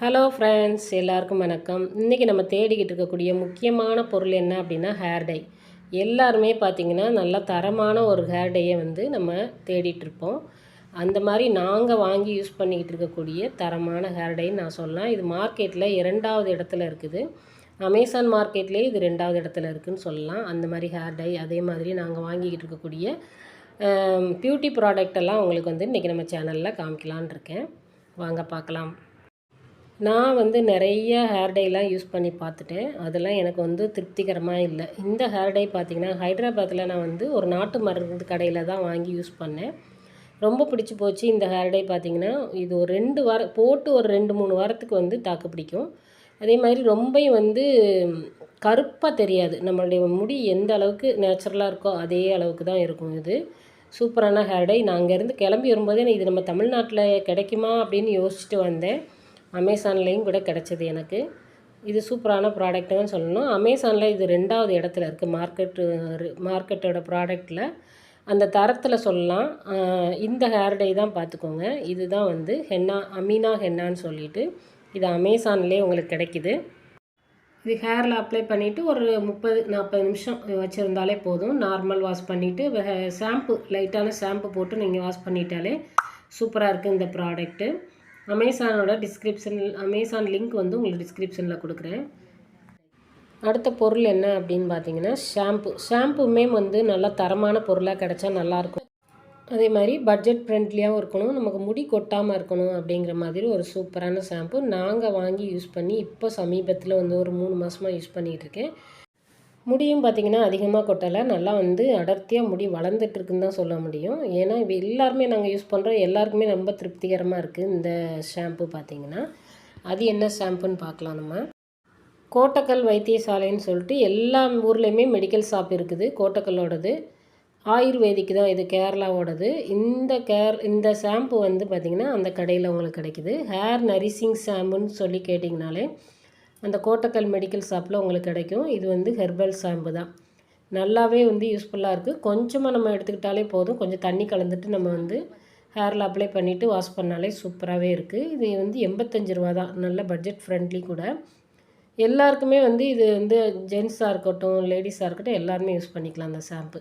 Hello friends எல்லாருக்கும் வணக்கம். இன்றைக்கி நம்ம தேடிக்கிட்டு இருக்கக்கூடிய முக்கியமான பொருள் என்ன அப்படின்னா ஹேர் டை எல்லாருமே பார்த்திங்கன்னா நல்ல தரமான ஒரு ஹேர் டையை வந்து நம்ம தேடிட்டுருப்போம் அந்த மாதிரி நாங்கள் வாங்கி யூஸ் பண்ணிக்கிட்டு இருக்கக்கூடிய தரமான ஹேர் டைன்னு நான் சொல்லலாம். இது மார்க்கெட்டில் இரண்டாவது இடத்துல இருக்குது. அமேசான் மார்க்கெட்லேயே இது ரெண்டாவது இடத்துல இருக்குதுன்னு சொல்லலாம். அந்த மாதிரி ஹேர் டை அதே மாதிரி நாங்கள் வாங்கிக்கிட்டு இருக்கக்கூடிய பியூட்டி ப்ராடக்ட் எல்லாம் உங்களுக்கு வந்து இன்றைக்கி நம்ம சேனலில் காமிக்கலான் இருக்கேன். வாங்க பார்க்கலாம். நான் வந்து நிறைய ஹேர் டைலாம் யூஸ் பண்ணி பார்த்துட்டேன். அதெல்லாம் எனக்கு வந்து திருப்திகரமாக இல்லை. இந்த ஹேர் டை பார்த்திங்கன்னா ஹைதராபாத்தில் நான் வந்து ஒரு நாட்டு மருந்து கடையில் தான் வாங்கி யூஸ் பண்ணேன். ரொம்ப பிடிச்சி போச்சு இந்த ஹேர் டை பார்த்திங்கன்னா இது ஒரு ரெண்டு வாரம் போட்டு ஒரு ரெண்டு மூணு வாரத்துக்கு வந்து தாக்கு பிடிக்கும். அதே மாதிரி ரொம்ப வந்து கருப்பாக தெரியாது. நம்மளுடைய முடி எந்த அளவுக்கு நேச்சுரலாக இருக்கோ அதே அளவுக்கு தான் இருக்கும் இது. சூப்பரான ஹேர் டை நான் அங்கேருந்து கிளம்பி வரும்போதே இது நம்ம தமிழ்நாட்டில் கிடைக்குமா அப்படின்னு யோசிச்சுட்டு வந்தேன். அமேசான்லேயும் கூட கிடச்சிது எனக்கு. இது சூப்பரான ப்ராடக்ட்டுன்னு சொல்லணும். அமேசானில் இது ரெண்டாவது இடத்துல இருக்குது மார்க்கெட்டு மார்க்கெட்டோட ப்ராடக்டில். அந்த தரத்தில் சொல்லலாம். இந்த ஹேர் டை தான் பார்த்துக்கோங்க. இதுதான் வந்து ஹென்னா அமீனா ஹென்னான்னு சொல்லிட்டு இது அமேசான்லேயே உங்களுக்கு கிடைக்கிது. இது ஹேரில் அப்ளை பண்ணிவிட்டு ஒரு முப்பது நாற்பது நிமிஷம் வச்சுருந்தாலே போதும். நார்மல் வாஷ் பண்ணிவிட்டு ஷாம்பு லைட்டான ஷாம்பு போட்டு நீங்கள் வாஷ் பண்ணிட்டாலே சூப்பராக இருக்குது இந்த ப்ராடக்ட்டு. அமேசானோட டிஸ்கிரிப்ஷன் அமேசான் லிங்க் வந்து உங்களுக்கு டிஸ்கிரிப்ஷனில் கொடுக்குறேன். அடுத்த பொருள் என்ன அப்படின்னு பார்த்தீங்கன்னா ஷாம்பு ஷாம்புமே வந்து நல்லா தரமான பொருளாக கிடச்சா நல்லாயிருக்கும் அதே மாதிரி பட்ஜெட் ஃப்ரெண்ட்லியாகவும் இருக்கணும். நமக்கு முடி கொட்டாமல் இருக்கணும் அப்படிங்கிற மாதிரி ஒரு சூப்பரான ஷாம்பு நாங்கள் வாங்கி யூஸ் பண்ணி இப்போ சமீபத்தில் வந்து ஒரு மூணு மாதமாக யூஸ் பண்ணிகிட்டு இருக்கேன். முடியும் பார்த்திங்கன்னா அதிகமாக கொட்டலை. நல்லா வந்து அடர்த்தியாக முடி வளர்ந்துட்டுருக்குன்னு தான் சொல்ல முடியும். ஏன்னா இது எல்லாருமே நாங்கள் யூஸ் பண்ணுறோம் எல்லாருக்குமே ரொம்ப திருப்திகரமாக இருக்குது இந்த ஷாம்பு பார்த்திங்கன்னா. அது என்ன ஷாம்புன்னு பார்க்கலாம் நம்ம. கோட்டக்கல் வைத்தியசாலைன்னு சொல்லிட்டு எல்லா ஊர்லேயுமே மெடிக்கல் ஷாப் இருக்குது. கோட்டக்கல்லோடது. ஆயுர்வேதிக்கு தான் இது கேரளாவோடது. இந்த கேர் இந்த ஷாம்பு வந்து பார்த்திங்கன்னா அந்த கடையில் உங்களுக்கு கிடைக்குது. ஹேர் நரிசிங் ஷாம்புன்னு சொல்லி கேட்டிங்கனாலே அந்த கோட்டக்கல் மெடிக்கல் ஷாப்பில் உங்களுக்கு கிடைக்கும். இது வந்து ஹெர்பல் ஷாம்பு தான். நல்லாவே வந்து யூஸ்ஃபுல்லாக இருக்குது கொஞ்சமாக நம்ம எடுத்துக்கிட்டாலே போதும். கொஞ்சம் தண்ணி கலந்துட்டு நம்ம வந்து ஹேரில் அப்ளை பண்ணிவிட்டு வாஷ் பண்ணாலே சூப்பராகவே இருக்குது இது வந்து எண்பத்தஞ்சு ரூபா தான். நல்ல பட்ஜெட் ஃப்ரெண்ட்லி கூட. எல்லாருக்குமே வந்து இது வந்து ஜென்ஸாக இருக்கட்டும் லேடிஸாக இருக்கட்டும் எல்லாருமே யூஸ் பண்ணிக்கலாம் அந்த ஷாம்பு.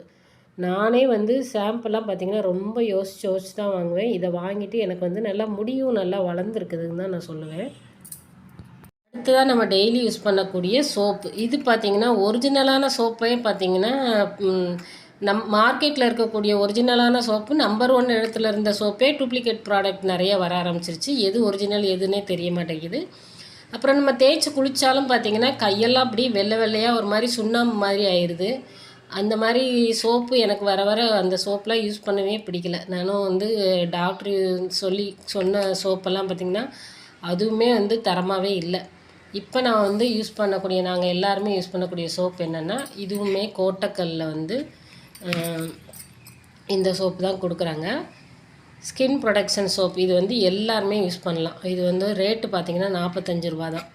நானே வந்து ஷாம்புலாம் பார்த்திங்கன்னா ரொம்ப யோசிச்சு யோசிச்சு தான் வாங்குவேன். இதை வாங்கிட்டு எனக்கு வந்து நல்லா முடியும் நல்லா வளர்ந்துருக்குதுன்னு தான் நான் சொல்லுவேன். அடுத்து தான் நம்ம டெய்லி யூஸ் பண்ணக்கூடிய சோப்பு இது பார்த்திங்கன்னா ஒரிஜினலான சோப்பே பார்த்திங்கன்னா நம் மார்க்கெட்டில் இருக்கக்கூடிய ஒரிஜினலான சோப்பு நம்பர் ஒன் இடத்துல இருந்த சோப்பே டூப்ளிகேட் ப்ராடக்ட் நிறைய வர ஆரம்பிச்சிருச்சு. எது ஒரிஜினல் எதுன்னே தெரிய மாட்டேங்குது. அப்புறம் நம்ம தேய்ச்சி குளித்தாலும் பார்த்திங்கன்னா கையெல்லாம் அப்படி வெள்ளை வெள்ளையாக ஒரு மாதிரி சுண்ணாம்பு மாதிரி ஆயிடுது அந்த மாதிரி சோப்பு எனக்கு வர வர அந்த சோப்பெலாம் யூஸ் பண்ணவே பிடிக்கல. நானும் வந்து டாக்டர் சொல்லி சொன்ன சோப்பெல்லாம் பார்த்திங்கன்னா அதுவுமே வந்து தரமாகவே இல்லை. இப்போ நான் வந்து யூஸ் பண்ணக்கூடிய நாங்கள் எல்லாருமே யூஸ் பண்ணக்கூடிய சோப் என்னென்னா இதுவுமே கோட்டக்கல்லில் வந்து இந்த சோப்பு தான் கொடுக்குறாங்க. ஸ்கின் ப்ரொடக்ஷன் சோப் இது வந்து எல்லாருமே யூஸ் பண்ணலாம். இது வந்து ரேட்டு பார்த்திங்கன்னா நாற்பத்தஞ்சு ரூபா தான்.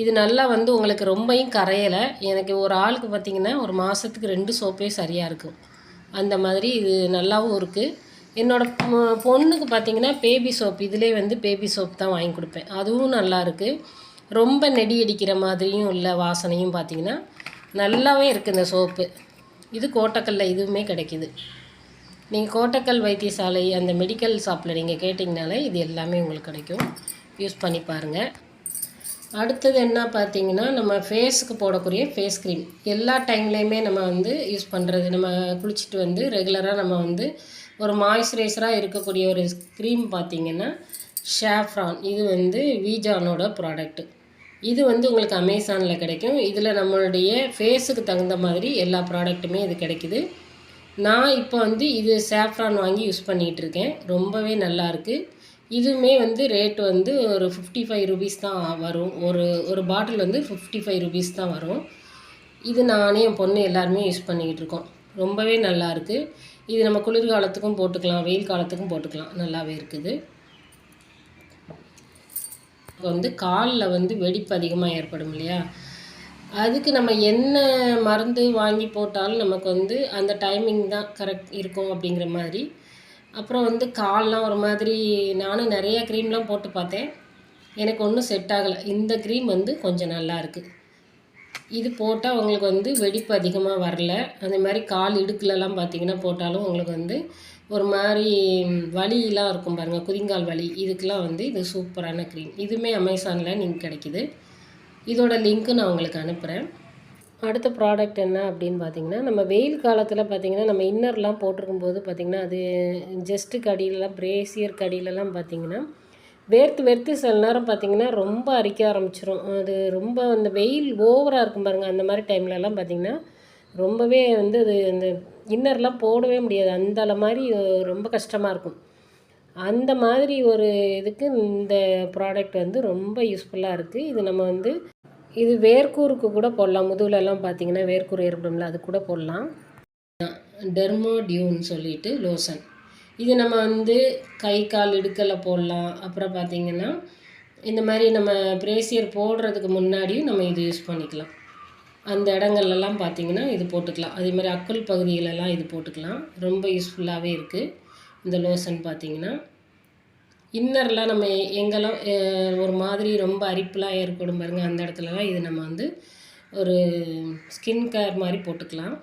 இது நல்லா வந்து உங்களுக்கு ரொம்பையும் கரையலை. எனக்கு ஒரு ஆளுக்கு பார்த்திங்கன்னா ஒரு மாதத்துக்கு ரெண்டு சோப்பே சரியாக இருக்கும். அந்த மாதிரி இது நல்லாவும் இருக்குது என்னோடய பொண்ணுக்கு பார்த்திங்கன்னா பேபி சோப் இதிலே வந்து பேபி சோப் தான் வாங்கி கொடுப்பேன். அதுவும் நல்லா இருக்குது ரொம்ப நெடி அடிக்கிற மாதிரியும் உள்ள வாசனையும் பார்த்திங்கன்னா நல்லாவே இருக்குது இந்த சோப்பு. இது கோட்டக்கல்ல இதுவுமே கிடைக்கிது. நீங்கள் கோட்டக்கல் வைத்தியசாலை அந்த மெடிக்கல் ஷாப்பில் நீங்கள் கேட்டிங்கனாலே இது எல்லாமே உங்களுக்கு கிடைக்கும். யூஸ் பண்ணி பாருங்கள் அடுத்தது என்ன பார்த்தீங்கன்னா நம்ம ஃபேஸுக்கு போடக்கூடிய ஃபேஸ் க்ரீம் எல்லா டைம்லேயுமே நம்ம வந்து யூஸ் பண்ணுறது நம்ம குளிச்சுட்டு வந்து ரெகுலராக நம்ம வந்து ஒரு மாய்ஸ்சரைசராக இருக்கக்கூடிய ஒரு க்ரீம் பார்த்திங்கன்னா ஷாஃப்ரான் இது வந்து வீஜானோட ப்ராடக்ட்டு இது வந்து உங்களுக்கு அமேசானில் கிடைக்கும். இதில் நம்மளுடைய ஃபேஸுக்கு தகுந்த மாதிரி எல்லா ப்ராடக்ட்டுமே இது கிடைக்குது. நான் இப்போ வந்து இது சேஃப்ரான் வாங்கி யூஸ் பண்ணிகிட்டு இருக்கேன் ரொம்பவே நல்லாயிருக்கு இதுவுமே வந்து ரேட் வந்து ஒரு ஃபிஃப்டி ஃபைவ் ருபீஸ் தான் வரும். ஒரு ஒரு பாட்டில் வந்து ஃபிஃப்டி ஃபைவ் ருபீஸ் தான் வரும். இது நானே என் பொண்ணு எல்லாருமே யூஸ் பண்ணிக்கிட்டு இருக்கோம் ரொம்பவே நல்லாயிருக்கு இது நம்ம குளிர்காலத்துக்கும் போட்டுக்கலாம். வெயில் காலத்துக்கும் போட்டுக்கலாம். நல்லாவே இருக்குது. வந்து காலில் வந்து வெடிப்பு அதிகமாக ஏற்படும் இல்லையா? அதுக்கு நம்ம என்ன மருந்து வாங்கி போட்டாலும் நமக்கு வந்து அந்த டைமிங் தான் கரெக்ட் இருக்கும் அப்படிங்கிற மாதிரி. அப்புறம் வந்து கால்லாம் ஒரு மாதிரி நானும் நிறைய க்ரீம்லாம் போட்டு பார்த்தேன். எனக்கு ஒன்றும் செட் ஆகலை. இந்த க்ரீம் வந்து கொஞ்சம் நல்லா இருக்குது இது போட்டால் உங்களுக்கு வந்து வெடிப்பு அதிகமாக வரல. அதே மாதிரி கால் இடுக்குலலாம் பார்த்தீங்கன்னா போட்டாலும் உங்களுக்கு வந்து ஒரு மாதிரி வலியெலாம் இருக்கும் பாருங்கள் குதிங்கால் வலி. இதுக்கெலாம் வந்து இது சூப்பரான க்ரீம் இதுவுமே அமேசானில் லிங்க் கிடைக்கிது. இதோட லிங்க்கு நான் உங்களுக்கு அனுப்புகிறேன் அடுத்த ப்ராடக்ட் என்ன அப்படின்னு பார்த்தீங்கன்னா நம்ம வெயில் காலத்தில் பார்த்திங்கன்னா நம்ம இன்னர்லாம் போட்டிருக்கும் போது பார்த்திங்கன்னா அது ஜஸ்ட்டு கடியிலலாம் பிரேசியர் கடியிலலாம் பார்த்திங்கன்னா வேர்த்து வேர்த்து சில நேரம் பார்த்திங்கன்னா ரொம்ப அரிக்க ஆரம்பிச்சிரும். அது ரொம்ப அந்த வெயில் ஓவராக இருக்கும் பாருங்கள் அந்த மாதிரி டைம்லலாம் பார்த்திங்கன்னா ரொம்பவே வந்து அது அந்த இன்னர்லாம் போடவே முடியாது. அந்த மாதிரி ரொம்ப கஷ்டமாக இருக்கும். அந்த மாதிரி ஒரு இதுக்கு இந்த ப்ராடக்ட் வந்து ரொம்ப யூஸ்ஃபுல்லாக இருக்குது இது நம்ம வந்து இது வேர்க்கூருக்கு கூட போடலாம். முதுகுலலாம் பார்த்தீங்கன்னா வேர்க்கூர் ஏற்படும்ல அது கூட போடலாம். டெர்மோடியூன்னு சொல்லிட்டு லோசன் இது நம்ம வந்து கை கால் இடுக்கலை போடலாம். அப்புறம் பார்த்திங்கன்னா இந்த மாதிரி நம்ம பிரேசியர் போடுறதுக்கு முன்னாடியும் நம்ம இது யூஸ் பண்ணிக்கலாம். அந்த இடங்கள்லலாம் பார்த்திங்கன்னா இது போட்டுக்கலாம். அதே மாதிரி அக்கல் பகுதிகளெல்லாம் இது போட்டுக்கலாம். ரொம்ப யூஸ்ஃபுல்லாகவே இருக்குது இந்த லோசன் பார்த்திங்கன்னா. இன்னர்லாம் நம்ம எங்கெல்லாம் ஒரு மாதிரி ரொம்ப அரிப்புலாம் ஏற்படும் பாருங்கள் அந்த இடத்துலலாம் இது நம்ம வந்து ஒரு ஸ்கின் கேர் மாதிரி போட்டுக்கலாம்.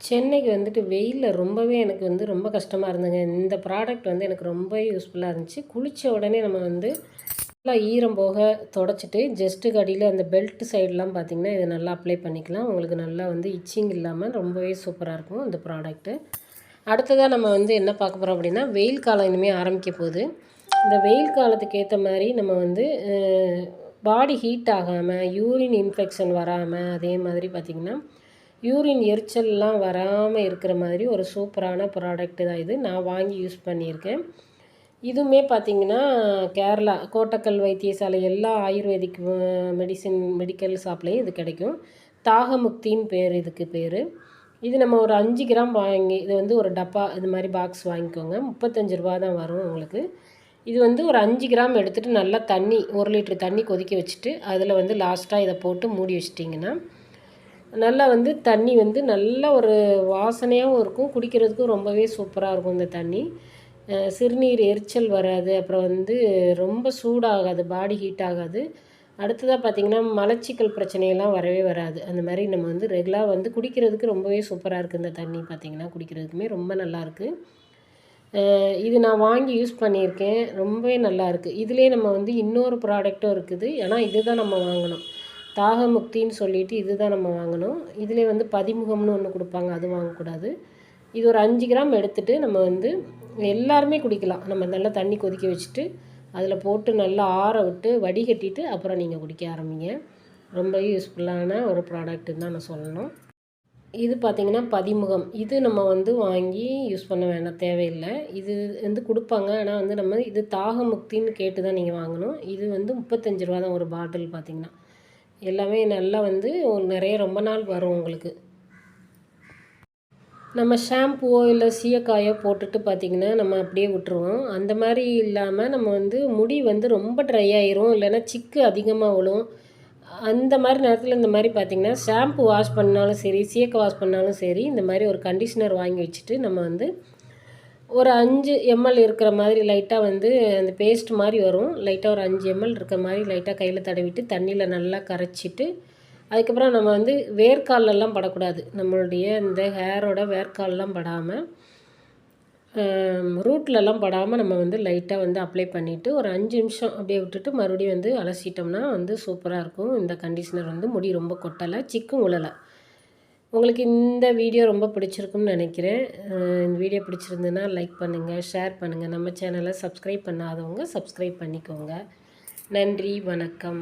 சென்னைக்கு வந்துட்டு வெயிலில் ரொம்பவே எனக்கு வந்து ரொம்ப கஷ்டமாக இருந்ததுங்க. இந்த ப்ராடக்ட் வந்து எனக்கு ரொம்ப யூஸ்ஃபுல்லாக இருந்துச்சு. குளித்த உடனே நம்ம வந்து நல்லா ஈரம் போக தொடச்சிட்டு ஜஸ்ட்டுக்கு அடியில் அந்த பெல்ட் சைடெலாம் பார்த்திங்கன்னா இதை நல்லா அப்ளை பண்ணிக்கலாம். உங்களுக்கு நல்லா வந்து இச்சிங் இல்லாமல் ரொம்பவே சூப்பராக இருக்கும் இந்த ப்ராடக்ட்டு அடுத்ததாக நம்ம வந்து என்ன பார்க்க போகிறோம் அப்படின்னா வெயில் காலம் இனிமேல் ஆரம்பிக்க போகுது. இந்த வெயில் காலத்துக்கு ஏற்ற மாதிரி நம்ம வந்து பாடி ஹீட் ஆகாமல் யூரின் இன்ஃபெக்ஷன் வராமல் அதே மாதிரி பார்த்திங்கன்னா யூரின் எரிச்சல்லாம் வராமல் இருக்கிற மாதிரி ஒரு சூப்பரான ப்ராடக்ட்டு தான் இது நான் வாங்கி யூஸ் பண்ணியிருக்கேன். இதுவுமே பார்த்திங்கன்னா கேரளா கோட்டக்கல் வைத்தியசாலை எல்லா ஆயுர்வேதிக் மெடிசின் மெடிக்கல் ஷாப்லேயும் இது கிடைக்கும். தாகமுக்தின்னு பேர் இதுக்கு பேர். இது நம்ம ஒரு அஞ்சு கிராம் வாங்கி இது வந்து ஒரு டப்பா இது மாதிரி பாக்ஸ் வாங்கிக்கோங்க. முப்பத்தஞ்சு ரூபா தான் வரும் உங்களுக்கு. இது வந்து ஒரு அஞ்சு கிராம் எடுத்துகிட்டு நல்லா தண்ணி ஒரு லிட்ரு தண்ணி கொதிக்க வச்சுட்டு அதில் வந்து லாஸ்ட்டாக இதை போட்டு மூடி வச்சிட்டிங்கன்னா நல்லா வந்து தண்ணி வந்து நல்ல ஒரு வாசனையாகவும் இருக்கும். குடிக்கிறதுக்கும் ரொம்பவே சூப்பராக இருக்கும் இந்த தண்ணி. சிறுநீர் எரிச்சல் வராது அப்புறம் வந்து ரொம்ப சூடாகாது பாடி ஹீட் ஆகாது. அடுத்ததாக பார்த்திங்கன்னா மலச்சிக்கல் பிரச்சனையெல்லாம் வரவே வராது. அந்த மாதிரி நம்ம வந்து ரெகுலாக வந்து குடிக்கிறதுக்கு ரொம்பவே சூப்பராக இருக்குது இந்த தண்ணி பார்த்திங்கன்னா குடிக்கிறதுக்குமே ரொம்ப நல்லாயிருக்கு இது நான் வாங்கி யூஸ் பண்ணியிருக்கேன் ரொம்பவே நல்லாயிருக்கு இதிலே நம்ம வந்து இன்னொரு ப்ராடக்ட்டும் இருக்குது. ஏன்னா இது தான் நம்ம வாங்கணும். தாகமுக்தின்னு சொல்லிட்டு இது தான் நம்ம வாங்கணும். இதிலே வந்து பதிமுகம்னு ஒன்று கொடுப்பாங்க அது வாங்கக்கூடாது. இது ஒரு அஞ்சு கிராம் எடுத்துகிட்டு நம்ம வந்து எல்லாருமே குடிக்கலாம். நம்ம நல்லா தண்ணி கொதிக்க வச்சுட்டு அதில் போட்டு நல்லா ஆற விட்டு வடிகட்டிட்டு அப்புறம் நீங்கள் குடிக்க ஆரம்பிங்க. ரொம்ப யூஸ்ஃபுல்லான ஒரு ப்ராடக்ட்டுன்னு தான் நான் சொல்லணும். இது பார்த்திங்கன்னா பதிமுகம். இது நம்ம வந்து வாங்கி யூஸ் பண்ண வேண்டாம் தேவையில்லை. இது வந்து கொடுப்பாங்க. ஆனால் வந்து நம்ம இது தாகமுக்தின்னு கேட்டு தான் நீங்கள் வாங்கணும். இது வந்து முப்பத்தஞ்சு ரூபா தான் ஒரு பாட்டில் பார்த்திங்கன்னா எல்லாமே நல்லா வந்து நிறைய ரொம்ப நாள் வரும் உங்களுக்கு. நம்ம ஷாம்புவோ இல்லை சீயக்காயோ போட்டுட்டு பார்த்திங்கன்னா நம்ம அப்படியே விட்டுருவோம். அந்த மாதிரி இல்லாமல் நம்ம வந்து முடி வந்து ரொம்ப ட்ரை ஆயிரும் இல்லைன்னா சிக்கு அதிகமாக விழும். அந்த மாதிரி நேரத்தில் இந்த மாதிரி பார்த்திங்கன்னா ஷாம்பு வாஷ் பண்ணாலும் சரி சீயக்காய் வாஷ் பண்ணாலும் சரி இந்த மாதிரி ஒரு கண்டிஷ்னர் வாங்கி வச்சுட்டு நம்ம வந்து ஒரு அஞ்சு எம்எல் இருக்கிற மாதிரி லைட்டாக வந்து அந்த பேஸ்ட் மாதிரி வரும். லைட்டாக ஒரு அஞ்சு எம்எல் இருக்கிற மாதிரி லைட்டாக கையில் தடவிட்டு தண்ணியில் நல்லா கரைச்சிட்டு அதுக்கப்புறம் நம்ம வந்து வேர்க்காலெல்லாம் படக்கூடாது. நம்மளுடைய இந்த ஹேரோட வேர்க்கால்லாம் படாமல் ரூட்லலாம் படாமல் நம்ம வந்து லைட்டாக வந்து அப்ளை பண்ணிவிட்டு ஒரு அஞ்சு நிமிஷம் அப்படியே விட்டுட்டு மறுபடியும் வந்து அலசிட்டோம்னா வந்து சூப்பராக இருக்கும். இந்த கண்டிஷ்னர் வந்து முடி ரொம்ப கொட்டலை சிக்கும் உழலை. உங்களுக்கு இந்த வீடியோ ரொம்ப பிடிச்சிருக்கும்னு நினைக்கிறேன். இந்த வீடியோ பிடிச்சிருந்துன்னா லைக் பண்ணுங்கள் ஷேர் பண்ணுங்கள் நம்ம சேனலை சப்ஸ்கிரைப் பண்ணாதவங்க சப்ஸ்கிரைப் பண்ணிக்கோங்க. நன்றி வணக்கம்.